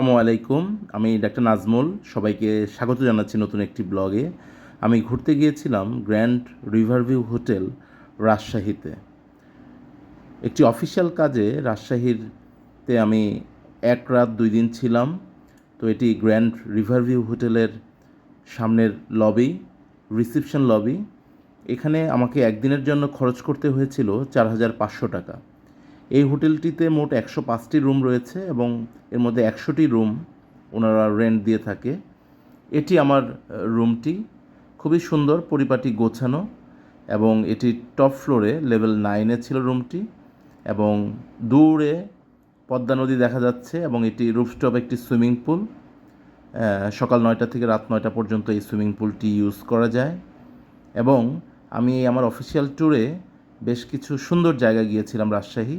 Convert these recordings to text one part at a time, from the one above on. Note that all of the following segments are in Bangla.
আসসালামু আলাইকুম। আমি ডাক্তার নাজমুল। সবাইকে স্বাগত জানাচ্ছি নতুন একটি ব্লগে। আমি ঘুরতে গিয়েছিলাম গ্র্যান্ড রিভারভিউ হোটেল রাজশাহীতে। একটি অফিসিয়াল কাজে রাজশাহীরতে আমি এক রাত দুই দিন ছিলাম। তো এটি গ্র্যান্ড রিভারভিউ হোটেলের সামনের লবি, রিসেপশন লবি। এখানে আমাকে একদিনের জন্য খরচ করতে হয়েছিল চার হাজার পাঁচশো টাকা। এই হোটেলটিতে মোট একশো পাঁচটি রুম রয়েছে এবং এর মধ্যে একশোটি রুম ওনারা রেন্ট দিয়ে থাকে। এটি আমার রুমটি খুবই সুন্দর, পরিপাটি, গোছানো এবং এটি টপ ফ্লোরে লেভেল নাইনে ছিল রুমটি এবং দূরে পদ্মা নদী দেখা যাচ্ছে এবং এটি রুফটপ একটি সুইমিং পুল সকাল নয়টা থেকে রাত নয়টা পর্যন্ত এই সুইমিং পুলটি ইউজ করা যায় এবং আমি আমার অফিসিয়াল ট্যুরে বেশ কিছু সুন্দর জায়গা গিয়েছিলাম রাজশাহী।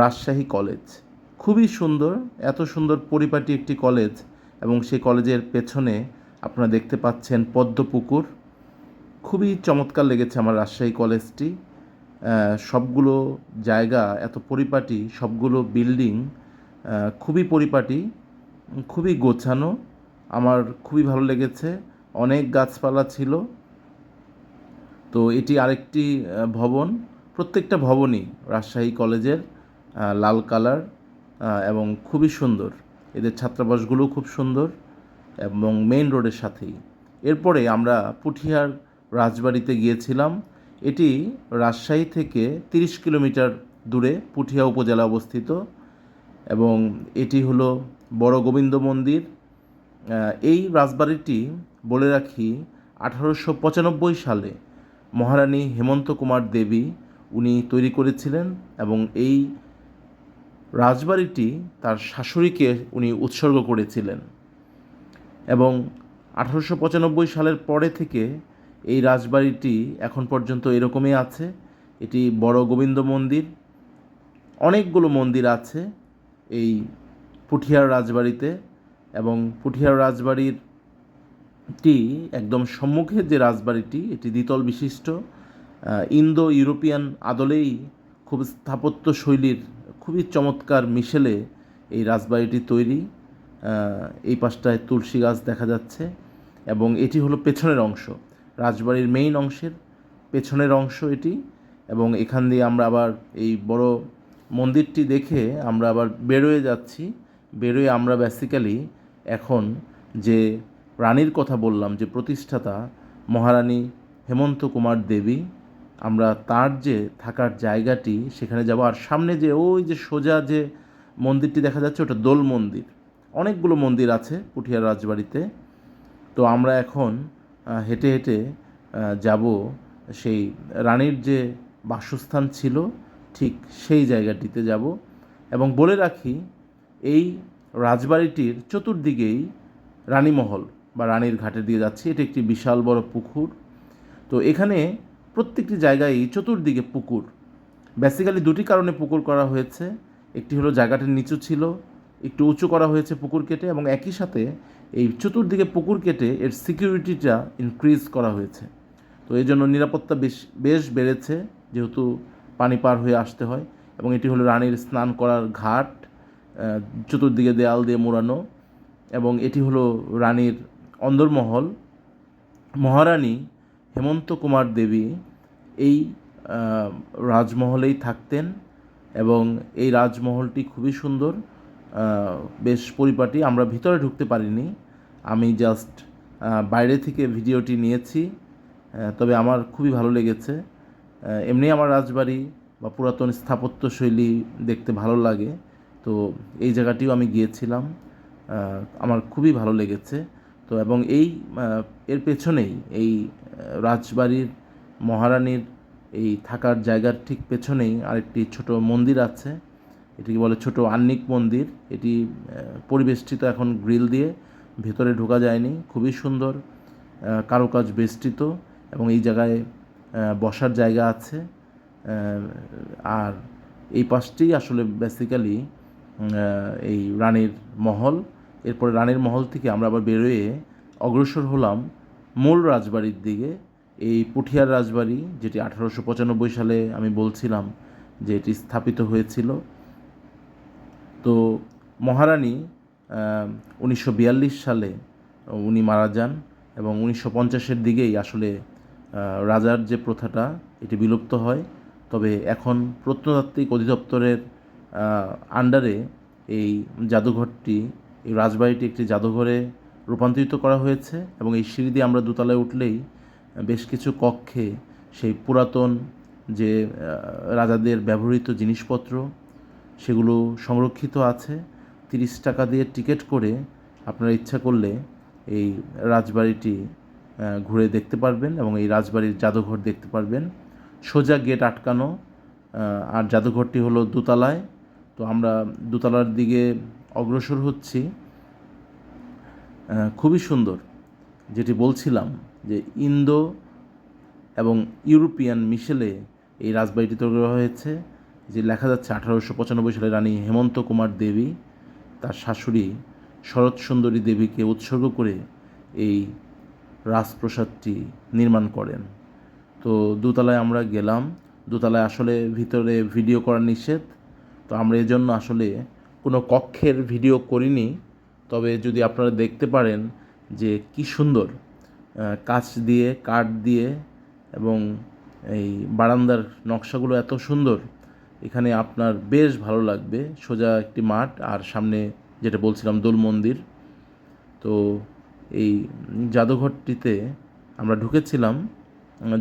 রাজশাহী কলেজ। খুবই সুন্দর, এত সুন্দর পরিপাটি একটি কলেজ এবং সেই কলেজের পেছনে আপনারা দেখতে পাচ্ছেন পদ্মপুকুর। খুবই চমৎকার লেগেছে আমার রাজশাহী কলেজটি। সবগুলো জায়গা এত পরিপাটি, সবগুলো বিল্ডিং খুবই পরিপাটি, খুবই গোছানো, আমার খুবই ভালো লেগেছে, অনেক গাছপালা ছিল। তো এটি আরেকটি ভবন, প্রত্যেকটা ভবনই রাজশাহী কলেজের। লাল কালার এবং খুবই সুন্দর। এদের ছাত্রাবাসগুলোও খুব সুন্দর এবং মেইন রোডের সাথেই। এরপরে আমরা পুঠিয়ার রাজবাড়িতে গিয়েছিলাম। এটি রাজশাহী থেকে তিরিশ কিলোমিটার দূরে পুঠিয়া উপজেলা অবস্থিত এবং এটি হলো বড় গোবিন্দ মন্দির। এই রাজবাড়িটি বলে রাখি আঠারোশো পঁচানব্বই সালে মহারানী হেমন্ত কুমার দেবী উনি তৈরি করেছিলেন এবং এই রাজবাড়িটি তার শাশুড়িকে উনি উৎসর্গ করেছিলেন এবং আঠারোশো পঁচানব্বই সালের পরে থেকে এই রাজবাড়িটি এখন পর্যন্ত এরকমই আছে। এটি বড় গোবিন্দ মন্দির। অনেকগুলো মন্দির আছে এই পুঠিয়ার রাজবাড়িতে এবং পুঠিয়ার রাজবাড়ির টি একদম সম্মুখে যে রাজবাড়িটি, এটি দ্বিতল বিশিষ্ট ইন্দো ইউরোপিয়ান আদলেই খুব স্থাপত্য শৈলীর খুবই চমৎকার মিশেলে এই রাজবাড়িটি তৈরি। এই পাশটায় তুলসী গাছ দেখা যাচ্ছে এবং এটি হলো পেছনের অংশ। রাজবাড়ির মেইন অংশের পেছনের অংশ এটি এবং এখান দিয়ে আমরা আবার এই বড় মন্দিরটি দেখে আমরা আবার বেরোয়ে যাচ্ছি। বেরোয় আমরা বেসিক্যালি এখন যে রানীর কথা বললাম, যে প্রতিষ্ঠাতা মহারানী হেমন্ত কুমার দেবী আমরা তার যে থাকার জায়গাটি সেখানে যাব, আর সামনে যে ওই যে সোজা যে মন্দিরটি দেখা যাচ্ছে, ওটা দোল মন্দির। অনেকগুলো মন্দির আছে পুঠিয়ার রাজবাড়িতে। তো আমরা এখন হেঁটে হেঁটে যাব সেই রানীর যে বাসস্থান ছিল, ঠিক সেই জায়গাটিতে যাব। এবং বলে রাখি, এই রাজবাড়িটির চতুর্দিকেই রানীমহল বা রানীর ঘাটের দিয়ে যাচ্ছি। এটি একটি বিশাল বড় পুকুর। তো এখানে প্রত্যেকটি জায়গায় চতুর্দিকে পুকুর। বেসিক্যালি দুটি কারণে পুকুর করা হয়েছে। একটি হলো জায়গাটি নিচু ছিল, একটু উঁচু করা হয়েছে পুকুর কেটে এবং একই সাথে এই চতুর্দিকে পুকুর কেটে এর সিকিউরিটিটা ইনক্রিজ করা হয়েছে। তো এই জন্য নিরাপত্তা বেশ বেশ বেড়েছে, যেহেতু পানি পার হয়ে আসতে হয় এবং এটি হলো রানীর স্নান করার ঘাট চতুর্দিকে দেয়াল দিয়ে মোড়ানো এবং এটি হলো রানীর অন্দরমহল। মহারানী হেমন্ত কুমার দেবী এই রাজমহলেই থাকতেন এবং এই রাজমহলটি খুবই সুন্দর। বেশ পরিপাটি, আমরা ভিতরে ঢুকতে পারিনি। আমি জাস্ট বাইরে থেকে ভিডিওটি নিয়েছি তবে আমার খুবই ভালো লেগেছে। এমনি আমার রাজবাড়ি বা পুরাতন স্থাপত্য শৈলী দেখতে ভালো লাগে। তো এই জায়গাটিও আমি গিয়েছিলাম। আমার খুবই ভালো লেগেছে। তো এবং এই এর পেছনেই এই রাজবাড়ির মহারানীর এই থাকার জায়গার ঠিক পেছনেই আরেকটি ছোট মন্দির আছে। এটিকে বলে ছোট আন্নিক মন্দির। এটি পরিবেষ্টিত এখন গ্রিল দিয়ে, ভেতরে ঢোকা যায়নি। খুবই সুন্দর কারুকাজ বেষ্টিত এবং এই জায়গায় বসার জায়গা আছে। আর এই পাশটি আসলে বেসিক্যালি এই রানীর মহল। এরপরে রানীর মহল থেকে আমরা আবার বেরোয়ে অগ্রসর হলাম মূল রাজবাড়ির দিকে। এই পুঠিয়ার রাজবাড়ি, যেটি আঠারোশো পঁচানব্বই সালে আমি বলছিলাম যে এটি স্থাপিত হয়েছিল। তো মহারানী উনিশশো বিয়াল্লিশ সালে উনি মারা যান এবং উনিশশো পঞ্চাশের দিকেই আসলে রাজার যে প্রথাটা, এটি বিলুপ্ত হয়। তবে এখন প্রত্নতাত্ত্বিক অধিদপ্তরের আন্ডারে এই জাদুঘরটি এই রাজবাড়িটি একটি জাদুঘরে রূপান্তরিত করা হয়েছে এবং এই সিঁড়ি দিয়ে আমরা দোতলায় উঠলেই বেশ কিছু কক্ষে সেই পুরাতন যে রাজাদের ব্যবহৃত জিনিসপত্র, সেগুলো সংরক্ষিত আছে। তিরিশ টাকা দিয়ে টিকিট করে আপনারা ইচ্ছা করলে এই রাজবাড়িটি ঘুরে দেখতে পারবেন এবং এই রাজবাড়ির জাদুঘর দেখতে পারবেন। সোজা গেট আটকানো আর জাদুঘরটি হলো দোতলায়। তো আমরা দোতলার দিকে অগ্রসর হচ্ছি। খুবই সুন্দর যেটি বলছিলাম যে ইন্দো এবং ইউরোপিয়ান মিশেলে এই রাজবাড়িটি তৈরি করা হয়েছে, যে লেখা যাচ্ছে আঠারোশো পঁচানব্বই সালে রানী হেমন্ত কুমার দেবী তার শাশুড়ি শরৎ সুন্দরী দেবীকে উৎসর্গ করে এই রাজপ্রসাদটি নির্মাণ করেন। তো দোতলায় আমরা গেলাম। দোতলায় আসলে ভিতরে ভিডিও করা নিষেধ। তো আমরা এজন্য আসলে কোনো কক্ষের ভিডিও করিনি, তবে যদি আপনারা দেখতে পারেন যে কি সুন্দর কাচ দিয়ে, কাঠ দিয়ে এবং এই বারান্দার নকশাগুলো এত সুন্দর, এখানে আপনার বেশ ভালো লাগবে। সোজা একটি মাঠ আর সামনে যেটা বলছিলাম দোল মন্দির। তো এই জাদুঘরটিতে আমরা ঢুকেছিলাম।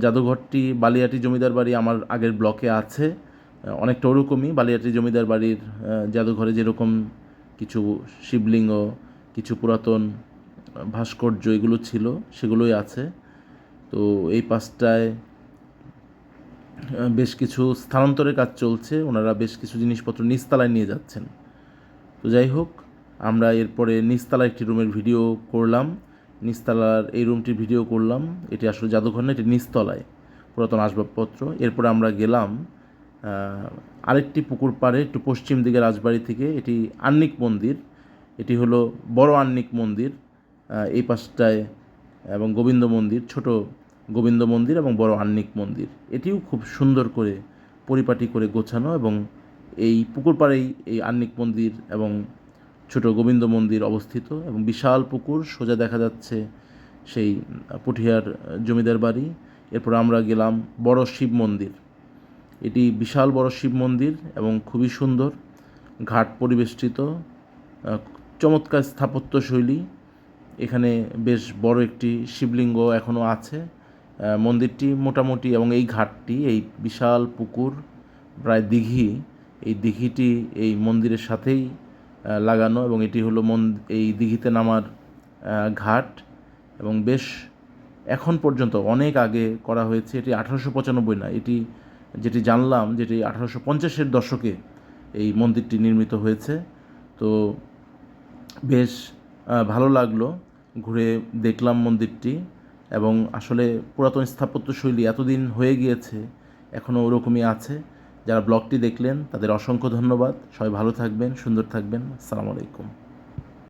জাদুঘরটি বালিয়াটি জমিদার বাড়ি আমার আগের ব্লকে আছে। অনেকটা ওরকমই বালিয়াটি জমিদার বাড়ির জাদুঘরে যেরকম কিছু শিবলিঙ্গ কিছু পুরাতন ভাস্কর্য এগুলো ছিল সেগুলোই আছে। তো এই পাশটায় আহ, বেশ কিছু স্থানান্তরের কাজ চলছে ওনারা বেশ কিছু জিনিসপত্র নিচতলায় নিয়ে যাচ্ছেন। তো যাই হোক আমরা এরপরে নিচতলা একটি রুমের ভিডিও করলাম। নিচতলার এই রুমটির ভিডিও করলাম। এটি আসলে জাদুঘর না এটি নিচতলায় পুরাতন আসবাবপত্র। এরপরে আমরা গেলাম আরেকটি পুকুর পাড়ে একটু পশ্চিম দিকে রাজবাড়ি থেকে এটি আন্নিক মন্দির। এটি হলো বড় আন্নিক মন্দির এই পাশটায় এবং গোবিন্দ মন্দির, ছোট গোবিন্দ মন্দির এবং বড় আন্নিক মন্দির। এটিও খুব সুন্দর করে পরিপাটি করে গোছানো এবং এই পুকুর পাড়েই এই আন্নিক মন্দির এবং ছোট গোবিন্দ মন্দির অবস্থিত এবং বিশাল পুকুর, সোজা দেখা যাচ্ছে সেই পুঠিয়ার জমিদার বাড়ি। এরপর আমরা গেলাম বড় শিব মন্দির। এটি বিশাল বড় শিব মন্দির এবং খুবই সুন্দর, ঘাট পরিবেষ্টিত চমৎকার স্থাপত্য শৈলী। এখানে বেশ বড় একটি শিবলিঙ্গ এখনও আছে। মন্দিরটি মোটামুটি এবং এই ঘাটটি, এই বিশাল পুকুর প্রায় দিঘি, এই দিঘিটি এই মন্দিরের সাথেই লাগানো এবং এটি হলো মন এই দিঘিতে নামার ঘাট এবং বেশ এখন পর্যন্ত অনেক আগে করা হয়েছে। এটি আঠারোশো পঁচানব্বই না, এটি যেটি জানলাম যেটি আঠারোশো পঞ্চাশের দশকে এই মন্দিরটি নির্মিত হয়েছে। তো বেশ ভালো লাগল ঘুরে দেখলাম মন্দিরটি এবং আসলে পুরাতন স্থাপত্যশৈলী এতদিন হয়ে গিয়েছে এখনও ওরকমই আছে। যারা ব্লগটি দেখলেন তাদের অসংখ্য ধন্যবাদ। সবাই ভালো থাকবেন, সুন্দর থাকবেন। আসসালামু আলাইকুম।